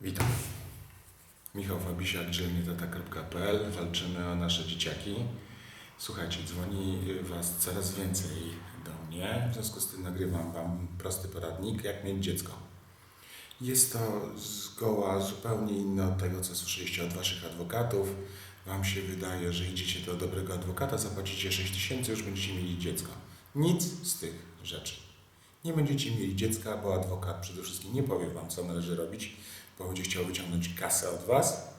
Witam. Michał Fabisiak, dzielnietata.pl. Walczymy o nasze dzieciaki. Słuchajcie, dzwoni Was coraz więcej do mnie. W związku z tym nagrywam Wam prosty poradnik, jak mieć dziecko. Jest to zgoła zupełnie inne od tego, co słyszeliście od Waszych adwokatów. Wam się wydaje, że idziecie do dobrego adwokata, zapłacicie 6 tysięcy, już będziecie mieli dziecko. Nic z tych rzeczy. Nie będziecie mieli dziecka, bo adwokat przede wszystkim nie powie Wam, co należy robić, bo będzie chciał wyciągnąć kasę od Was.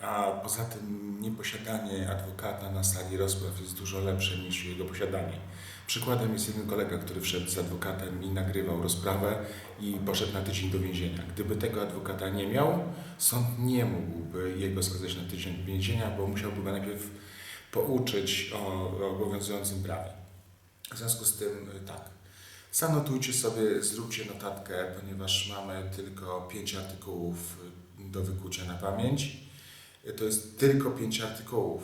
A poza tym nieposiadanie adwokata na sali rozpraw jest dużo lepsze niż jego posiadanie. Przykładem jest jeden kolega, który wszedł z adwokatem i nagrywał rozprawę i poszedł na tydzień do więzienia. Gdyby tego adwokata nie miał, sąd nie mógłby jego skazać na tydzień więzienia, bo musiałby go najpierw pouczyć o, o obowiązującym prawie. W związku z tym tak. Zanotujcie sobie, zróbcie notatkę, ponieważ mamy tylko pięć artykułów do wykucia na pamięć. To jest tylko pięć artykułów.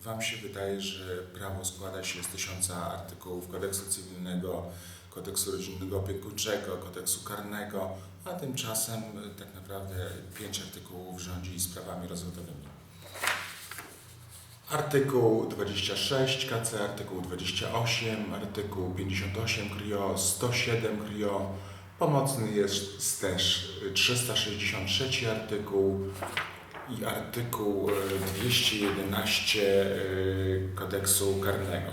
Wam się wydaje, że prawo składa się z tysiąca artykułów kodeksu cywilnego, kodeksu rodzinnego opiekuńczego, kodeksu karnego, a tymczasem tak naprawdę pięć artykułów rządzi sprawami rozwodowymi. Artykuł 26 KC, artykuł 28, artykuł 58 KRIO, 107 KRIO. Pomocny jest też 363 artykuł i artykuł e, 211 e, kodeksu karnego.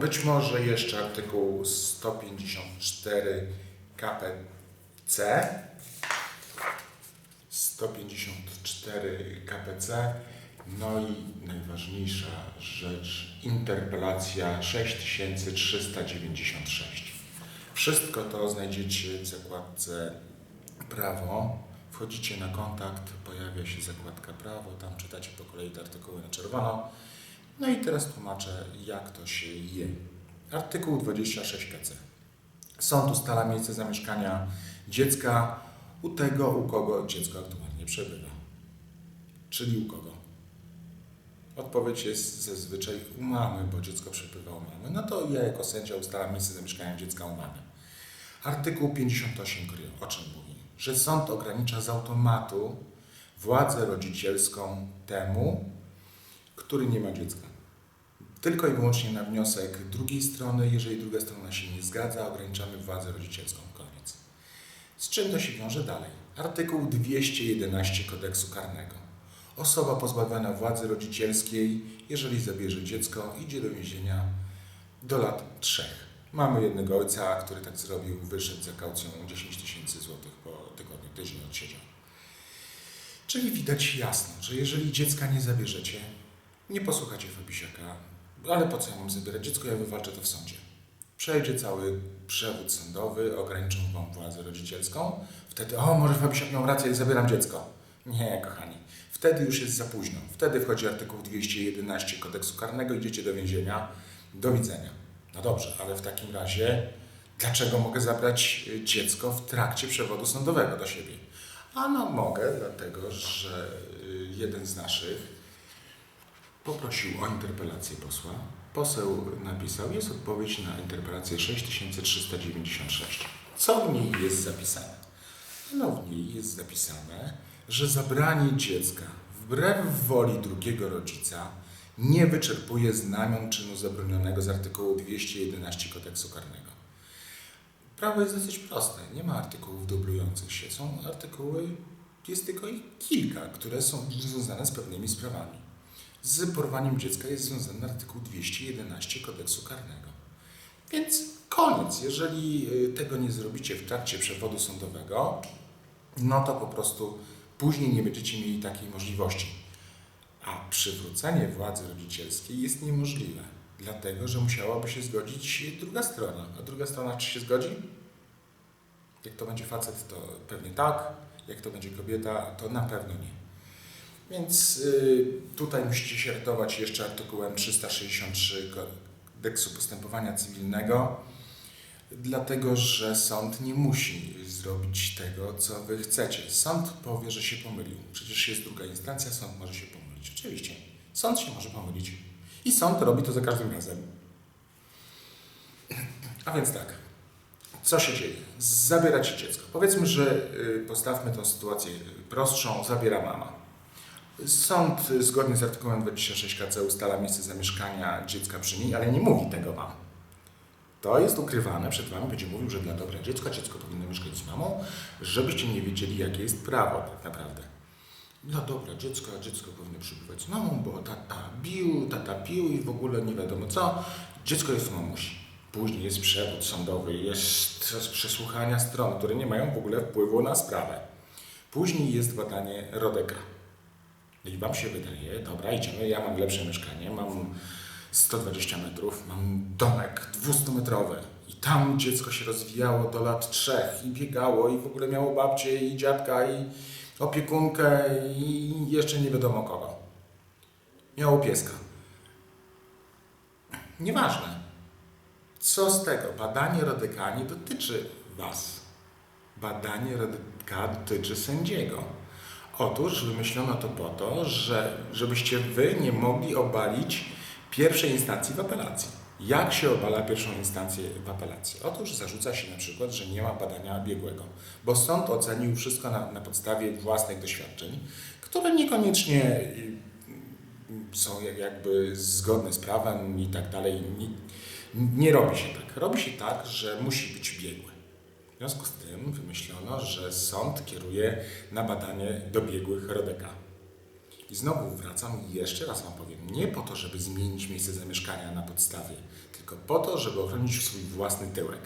Być może jeszcze artykuł 154 KPC, 154 KPC, no i najważniejsza rzecz, interpelacja 6396. Wszystko to znajdziecie w zakładce prawo. Wchodzicie na kontakt, pojawia się zakładka prawo, tam czytacie po kolei te artykuły na czerwono. No i teraz tłumaczę, jak to się je. Artykuł 26 KC. Sąd ustala miejsce zamieszkania dziecka u tego, u kogo dziecko aktualnie przebywa. Czyli u kogo? Odpowiedź jest zazwyczaj u mamy, bo dziecko przebywa u mamy. No to ja jako sędzia ustalam miejsce zamieszkania dziecka u mamy. Artykuł 58 KRIO, o czym mówi? Że sąd ogranicza z automatu władzę rodzicielską temu, który nie ma dziecka. Tylko i wyłącznie na wniosek drugiej strony, jeżeli druga strona się nie zgadza, ograniczamy władzę rodzicielską. Koniec. Z czym to się wiąże dalej? Artykuł 211 kodeksu karnego. Osoba pozbawiona władzy rodzicielskiej, jeżeli zabierze dziecko, idzie do więzienia do lat trzech. Mamy jednego ojca, który tak zrobił, wyszedł za kaucją 10 tysięcy złotych po tygodniu, tydzień odsiedział. Czyli widać jasno, że jeżeli dziecka nie zabierzecie, nie posłuchacie Fabisiaka, ale po co ja mam zabierać dziecko, ja wywalczę to w sądzie. Przejdzie cały przewód sądowy, ograniczą wam władzę rodzicielską, wtedy, o, może Fabisiak miał rację, zabieram dziecko. Nie, kochani. Wtedy już jest za późno. Wtedy wchodzi artykuł 211 kodeksu karnego, idziecie do więzienia. Do widzenia. No dobrze, ale w takim razie dlaczego mogę zabrać y, dziecko w trakcie przewodu sądowego do siebie? A no mogę, dlatego że y, jeden z naszych poprosił o interpelację posła. Poseł napisał, jest odpowiedź na interpelację 6396. Co w niej jest zapisane? No w niej jest zapisane, że zabranie dziecka wbrew woli drugiego rodzica nie wyczerpuje znamion czynu zabronionego z artykułu 211 kodeksu karnego. Prawo jest dosyć proste. Nie ma artykułów dublujących się. Są artykuły, jest tylko ich kilka, które są związane z pewnymi sprawami. Z porwaniem dziecka jest związany artykuł 211 kodeksu karnego. Więc koniec. Jeżeli y, tego nie zrobicie w trakcie przewodu sądowego, no to po prostu później nie będziecie mieli takiej możliwości. A przywrócenie władzy rodzicielskiej jest niemożliwe, dlatego że musiałaby się zgodzić druga strona. A druga strona czy się zgodzi? Jak to będzie facet, to pewnie tak. Jak to będzie kobieta, to na pewno nie. Więc y, tutaj musicie się ratować jeszcze artykułem 363 kodeksu postępowania cywilnego, dlatego że sąd nie musi zrobić tego, co wy chcecie. Sąd powie, że się pomylił. Przecież jest druga instancja, sąd może się pomylić. Oczywiście, sąd się może pomylić. I sąd robi to za każdym razem. A więc tak, Co się dzieje? Zabieracie dziecko. Powiedzmy, że y, postawmy tę sytuację prostszą. Zabiera mama. Sąd y, zgodnie z artykułem 26 KC ustala miejsce zamieszkania dziecka przy niej, ale nie mówi tego wam. To jest ukrywane przed wami, będzie mówił, że dla dobra dziecka dziecko powinno mieszkać z mamą, żebyście nie wiedzieli, jakie jest prawo tak naprawdę. Dla dobra dziecka dziecko powinno przybywać z mamą, bo tata bił, tata pił i w ogóle nie wiadomo co. Dziecko jest mamusi. Później jest przewód sądowy, jest przesłuchania stron, które nie mają w ogóle wpływu na sprawę. Później jest badanie Rodeka. I wam się wydaje, dobra, idziemy, ja mam lepsze mieszkanie, mam 120 metrów, mam domek 200-metrowy i tam dziecko się rozwijało do lat trzech i biegało i w ogóle miało babcię i dziadka i opiekunkę i jeszcze nie wiadomo kogo. Miało pieska. Nieważne. Co z tego? Badanie Rodyka nie dotyczy Was. Badanie Rodyka dotyczy sędziego. Otóż wymyślono to po to, że, żebyście Wy nie mogli obalić pierwszej instancji w apelacji. Jak się obala pierwszą instancję w apelacji? Otóż zarzuca się na przykład, że nie ma badania biegłego, bo sąd ocenił wszystko na, na podstawie własnych doświadczeń, które niekoniecznie y, są jak- jakby zgodne z prawem i tak dalej. Nie, nie robi się tak. Robi się tak, że musi być biegły. W związku z tym wymyślono, że sąd kieruje na badanie dobiegłych Rodeka. I znowu wracam i jeszcze raz Wam powiem, nie po to, żeby zmienić miejsce zamieszkania na podstawie, tylko po to, żeby ochronić swój własny tyłek.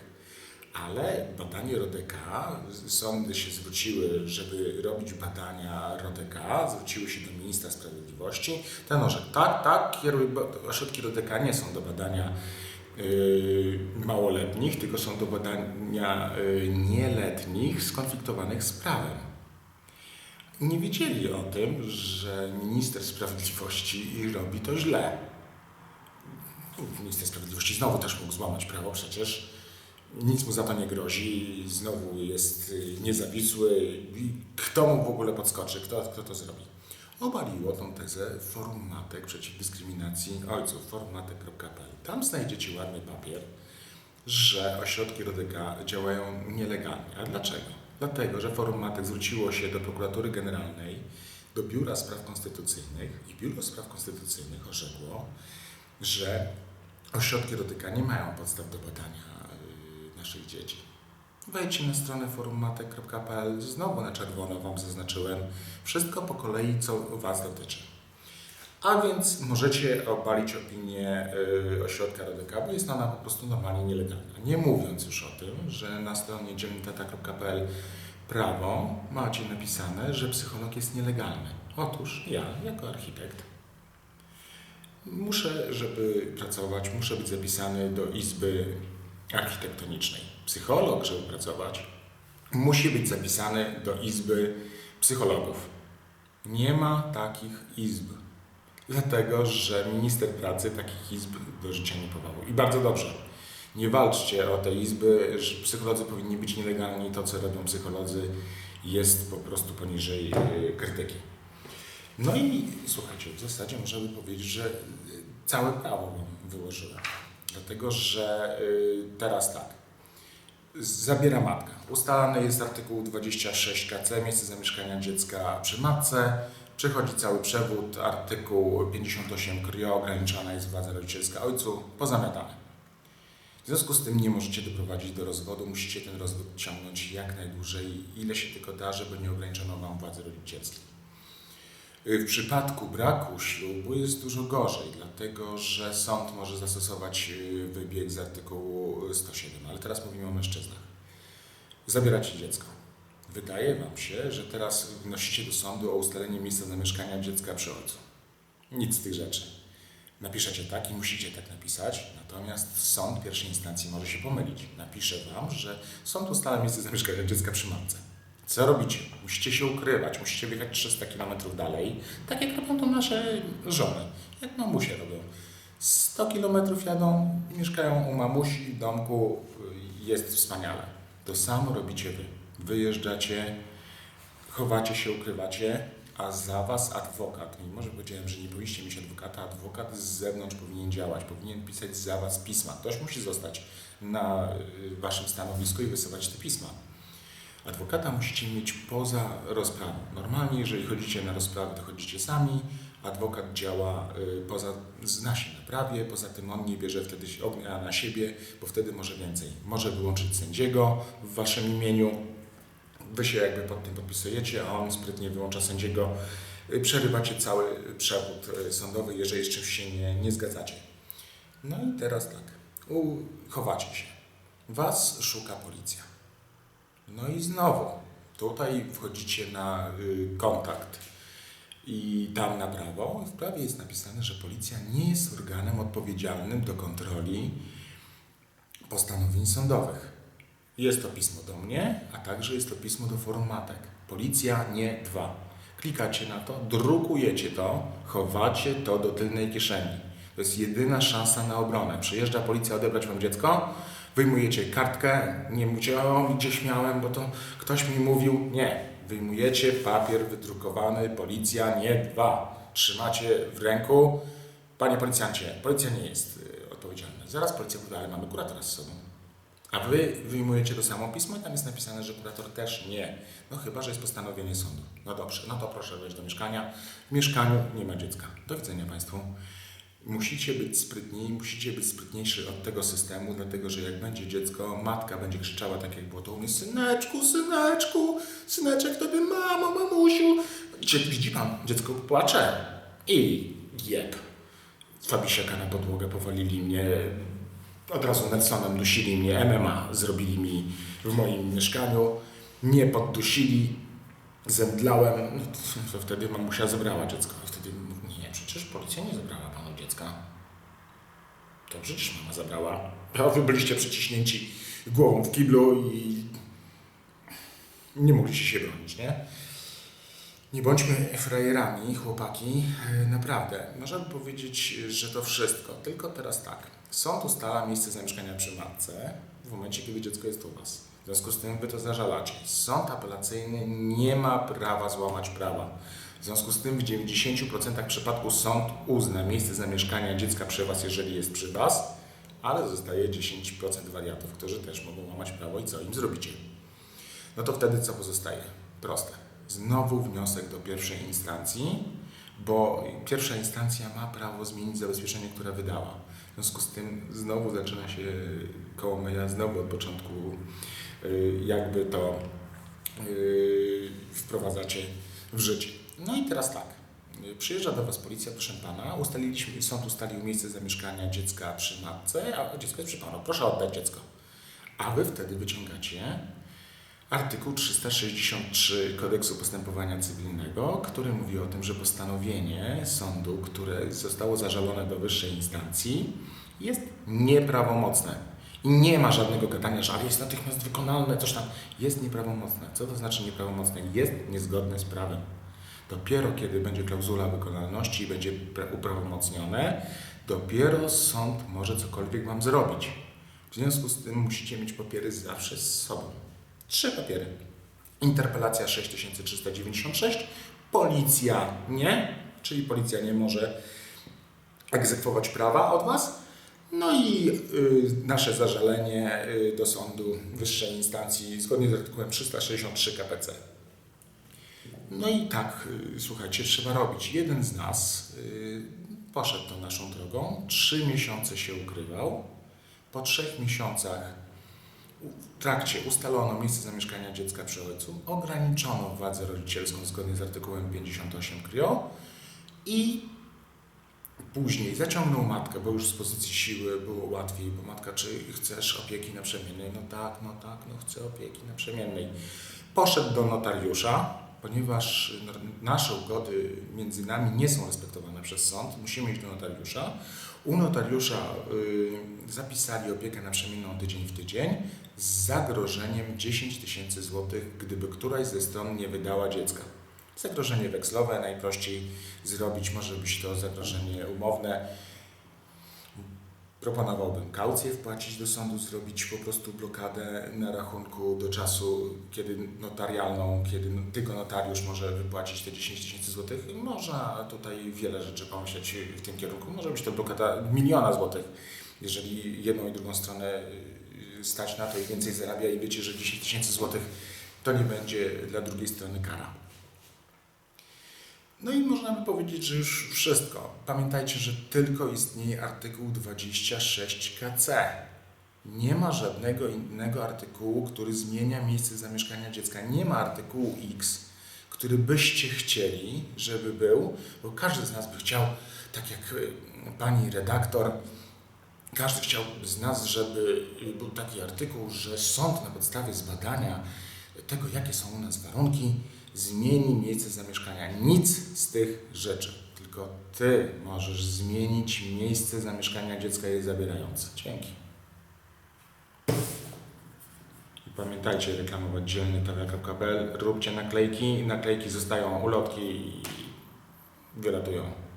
Ale badanie Rodeka, sądy się zwróciły, żeby robić badania Rodeka, zwróciły się do ministra sprawiedliwości. Ten orzekł, tak, tak, ośrodki Rodeka nie są do badania yy, małoletnich, tylko są do badania yy, nieletnich skonfliktowanych z prawem. Nie wiedzieli o tym, że minister sprawiedliwości robi to źle. Minister sprawiedliwości znowu też mógł złamać prawo przecież. Nic mu za to nie grozi, znowu jest y, niezawisły. Kto mu w ogóle podskoczy? Kto, kto to zrobi? Obaliło tą tezę Forum Matek przeciw dyskryminacji ojców, forummatek.pl. Tam znajdziecie ładny papier, że ośrodki Rodyka działają nielegalnie. A dlaczego? Dlatego, że Forum Matek zwróciło się do prokuratury generalnej, do Biura Spraw Konstytucyjnych i Biuro Spraw Konstytucyjnych orzekło, że ośrodki Rodyka nie mają podstaw do badania y, naszych dzieci. Wejdźcie na stronę forummatek.pl, znowu na czerwono Wam zaznaczyłem wszystko po kolei, co Was dotyczy. A więc możecie obalić opinię y, ośrodka Rodyka, bo jest ona po prostu normalnie nielegalna. Nie mówiąc już o tym, że na stronie dziennitata.pl prawo macie napisane, że psycholog jest nielegalny. Otóż ja, jako architekt, muszę, żeby pracować, muszę być zapisany do Izby Architektonicznej. Psycholog, żeby pracować, musi być zapisany do Izby Psychologów. Nie ma takich izb. Dlatego, że minister pracy takich izb do życia nie powołał. I bardzo dobrze. Nie walczcie o te izby, że psycholodzy powinni być nielegalni. To, co robią psycholodzy, jest po prostu poniżej y, krytyki. No i słuchajcie, w zasadzie możemy powiedzieć, że y, całe prawo wyłożyłem. Dlatego, że y, teraz tak. Zabiera matka. Ustalany jest artykuł 26 KC, miejsce zamieszkania dziecka przy matce. Przechodzi cały przewód, artykuł 58 KRIO, ograniczana jest władza rodzicielska ojcu, pozamiatane. W związku z tym nie możecie doprowadzić do rozwodu, musicie ten rozwód ciągnąć jak najdłużej, ile się tylko da, żeby nie ograniczono Wam władzy rodzicielskiej. W przypadku braku ślubu jest dużo gorzej, dlatego że sąd może zastosować y, wybieg z artykułu 107, ale teraz mówimy o mężczyznach. Zabieracie dziecko. Wydaje Wam się, że teraz wnosicie do sądu o ustalenie miejsca zamieszkania dziecka przy ojcu. Nic z tych rzeczy. Napiszecie tak i musicie tak napisać, natomiast sąd pierwszej instancji może się pomylić. Napisze Wam, że sąd ustala miejsce zamieszkania dziecka przy matce. Co robicie? Musicie się ukrywać, musicie wjechać 300 km dalej, tak jak robią to nasze żony, jak mamusie robią. 100 km jadą, mieszkają u mamusi domku, jest wspaniale. To samo robicie Wy. Wyjeżdżacie, chowacie się, ukrywacie, a za was adwokat. Mimo, że powiedziałem, że nie powinniście mieć adwokata, adwokat z zewnątrz powinien działać, powinien pisać za was pisma. Ktoś musi zostać na y, waszym stanowisku i wysyłać te pisma. Adwokata musicie mieć poza rozprawą. Normalnie, jeżeli chodzicie na rozprawę, to chodzicie sami. Adwokat działa y, poza, zna się na prawie, poza tym on nie bierze wtedy ognia na siebie, bo wtedy może więcej. Może wyłączyć sędziego w waszym imieniu, wy się jakby pod tym podpisujecie, a on sprytnie wyłącza sędziego. Y, Przerywacie cały przewód y, sądowy, jeżeli czymś się nie, nie zgadzacie. No i teraz tak, chowacie się. Was szuka policja. No i znowu, tutaj wchodzicie na y, kontakt i tam na prawo. W prawie jest napisane, że policja nie jest organem odpowiedzialnym do kontroli postanowień sądowych. Jest to pismo do mnie, a także jest to pismo do forum matek. Policja nie dwa. Klikacie na to, drukujecie to, chowacie to do tylnej kieszeni. To jest jedyna szansa na obronę. Przyjeżdża policja odebrać wam dziecko, wyjmujecie kartkę, nie mówicie, o gdzieś miałem, bo to ktoś mi mówił. Nie. Wyjmujecie papier wydrukowany, policja nie dwa. Trzymacie w ręku. Panie policjancie, policja nie jest y, odpowiedzialna. Zaraz policja ale mamy kuratora z sobą. A wy wyjmujecie to samo pismo i tam jest napisane, że kurator też nie. No chyba, że jest postanowienie sądu. No dobrze, no to proszę wejść do mieszkania. W mieszkaniu nie ma dziecka. Do widzenia Państwu. Musicie być sprytni, musicie być sprytniejszy od tego systemu, dlatego że jak będzie dziecko, matka będzie krzyczała tak jak było to u mnie, syneczku, syneczku, syneczek tobie mamo, mamusiu. Czy widzi Pan, dziecko płacze i jeb. Fabisiaka na podłogę powalili mnie, od razu Nelsonem dusili mnie, MMA zrobili mi w moim mieszkaniu, nie poddusili, zemdlałem, no to, to wtedy mamusia zabrała dziecko. Wtedy nie, przecież policja nie zabrała panu dziecka. To przecież mama zabrała. A wy byliście przyciśnięci głową w kiblu i nie mogliście się bronić, nie? Nie bądźmy frajerami, chłopaki. E, Naprawdę. Można by powiedzieć, że to wszystko. Tylko teraz tak. Sąd ustala miejsce zamieszkania przy matce w momencie, kiedy dziecko jest u Was. W związku z tym Wy to zażalacie. Sąd apelacyjny nie ma prawa złamać prawa. W związku z tym w 90% przypadków sąd uzna miejsce zamieszkania dziecka przy Was, jeżeli jest przy Was, ale zostaje 10% wariatów, którzy też mogą łamać prawo i co im zrobicie? No to wtedy co pozostaje? Proste. Znowu wniosek do pierwszej instancji, bo pierwsza instancja ma prawo zmienić zabezpieczenie, które wydała. W związku z tym znowu zaczyna się koło meja, znowu od początku y, jakby to y, wprowadzacie w życie. No i teraz tak. Przyjeżdża do Was policja, proszę Pana, ustaliliśmy, sąd ustalił miejsce zamieszkania dziecka przy matce, a dziecko jest przy Panu. Proszę oddać dziecko. A Wy wtedy wyciągacie artykuł 363 Kodeksu Postępowania Cywilnego, który mówi o tym, że postanowienie sądu, które zostało zażalone do wyższej instancji, jest nieprawomocne. I nie ma żadnego gadania, że jest natychmiast wykonalne, coś tam. Jest nieprawomocne. Co to znaczy nieprawomocne? Jest niezgodne z prawem. Dopiero kiedy będzie klauzula wykonalności i będzie pra- uprawomocnione, dopiero sąd może cokolwiek Wam zrobić. W związku z tym musicie mieć papiery zawsze z sobą. Trzy papiery. Interpelacja 6396, policja nie, czyli policja nie może egzekwować prawa od Was. No i y, nasze zażalenie y, do sądu wyższej instancji zgodnie z artykułem 363 KPC. No i tak, y, słuchajcie, trzeba robić. Jeden z nas y, poszedł tą naszą drogą, trzy miesiące się ukrywał. Po trzech miesiącach w trakcie ustalono miejsce zamieszkania dziecka przy ojcu, ograniczono władzę rodzicielską zgodnie z artykułem 58 KRIO i później zaciągnął matkę, bo już z pozycji siły było łatwiej, bo matka, czy chcesz opieki naprzemiennej? No tak, no tak, no chcę opieki naprzemiennej. Poszedł do notariusza, ponieważ nasze ugody między nami nie są respektowane przez sąd, musimy iść do notariusza. U notariusza y, zapisali opiekę naprzemienną tydzień w tydzień z zagrożeniem 10 tysięcy złotych, gdyby któraś ze stron nie wydała dziecka. Zagrożenie wekslowe najprościej zrobić, może być to zagrożenie umowne. Proponowałbym kaucję wpłacić do sądu, zrobić po prostu blokadę na rachunku do czasu, kiedy notarialną, kiedy tylko notariusz może wypłacić te 10 tysięcy złotych. Można tutaj wiele rzeczy pomyśleć w tym kierunku. Może być to blokada miliona złotych, jeżeli jedną i drugą stronę y, stać na to i więcej zarabia i wiecie, że 10 tysięcy złotych to nie będzie dla drugiej strony kara. No i można by powiedzieć, że już wszystko. Pamiętajcie, że tylko istnieje artykuł 26 KC. Nie ma żadnego innego artykułu, który zmienia miejsce zamieszkania dziecka. Nie ma artykułu X, który byście chcieli, żeby był, bo każdy z nas by chciał, tak jak y, pani redaktor, każdy chciał z nas, żeby y, był taki artykuł, że sąd na podstawie zbadania tego, jakie są u nas warunki, zmieni miejsce zamieszkania. Nic z tych rzeczy. Tylko ty możesz zmienić miejsce zamieszkania dziecka je zabierające. Dzięki. I pamiętajcie reklamować dzielnytv.pl. Róbcie naklejki. Naklejki zostają ulotki i wylatują.